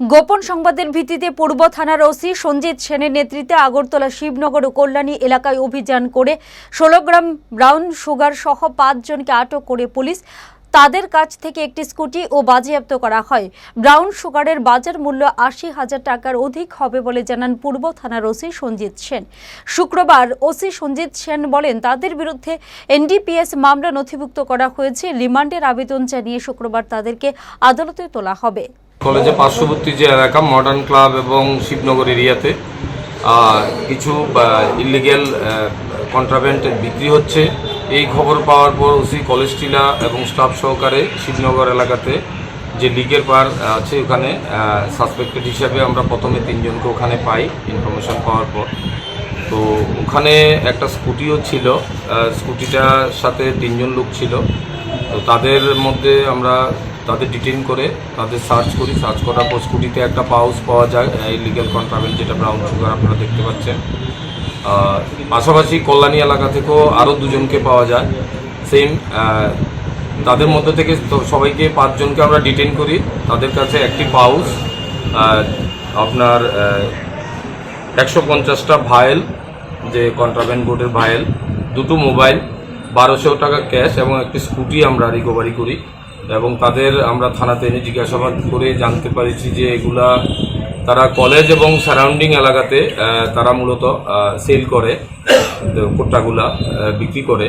গোপন সংবাদের ভিত্তিতে পূর্ব থানার ওসি সঞ্জিত সেনের নেতৃত্বে আগরতলা শিবনগর ও কল্যাণী এলাকায় অভিযান করে ষোলো গ্রাম ব্রাউন সুগার সহ পাঁচজনকে আটক করে পুলিশ। তাদের কাছ থেকে একটি স্কুটি ও বাজেয়াপ্ত করা হয়। ব্রাউন সুগারের বাজার মূল্য আশি হাজার টাকার অধিক হবে বলে জানান পূর্ব থানার ওসি সঞ্জিত সেন। শুক্রবার ওসি সঞ্জিত সেন বলেন, তাদের বিরুদ্ধে এনডিপিএস মামলা নথিভুক্ত করা হয়েছে। রিমান্ডের আবেদন জানিয়ে শুক্রবার তাদেরকে আদালতে তোলা হবে। কলেজে পার্শ্ববর্তী যে এলাকা মডার্ন ক্লাব এবং শিবনগর এরিয়াতে কিছু ইলিগেল কন্ট্রাভেন্ট বিক্রি হচ্ছে। এই খবর পাওয়ার পর ওসি কলেজ টিলা এবং স্টাফ সহকারে শিবনগর এলাকাতে যে লিগের পার আছে ওখানে সাসপেক্টেড হিসাবে আমরা প্রথমে তিনজনকে ওখানে পাই ইনফরমেশন পাওয়ার পর। তো ওখানে একটা স্কুটিও ছিল স্কুটিটার সাথে তিনজন লোক ছিল। তো তাদের মধ্যে আমরা তাদের ডিটেন করে, তাদের সার্চ করি সার্চ করার পর স্কুটিতে একটা পাউচ পাওয়া যায় ইলিগাল কন্ট্রাভেন্ট যেটা ব্রাউন সুগার আপনারা দেখতে পাচ্ছেন। পাশাপাশি কল্যাণী এলাকা থেকেও আরও দুজনকে পাওয়া যায়। সেম তাদের মধ্যে থেকে সবাইকে পাঁচজনকে আমরা ডিটেন করি। তাদের কাছে একটি পাউচ আপনার একশো পঞ্চাশটা ভায়েল যে কন্ট্রাব্যান্ড বোর্ডের ভায়েল দুটো মোবাইল বারোশো টাকা ক্যাশ এবং একটি স্কুটি আমরা রিকভারি করি। এবং তাদের আমরা থানাতে এনে জিজ্ঞাসাবাদ করে জানতে পারিছি যে এগুলা তারা কলেজ এবং সারাউন্ডিং এলাকাতে তারা মূলত সেল করে কোটাগুলা বিক্রি করে।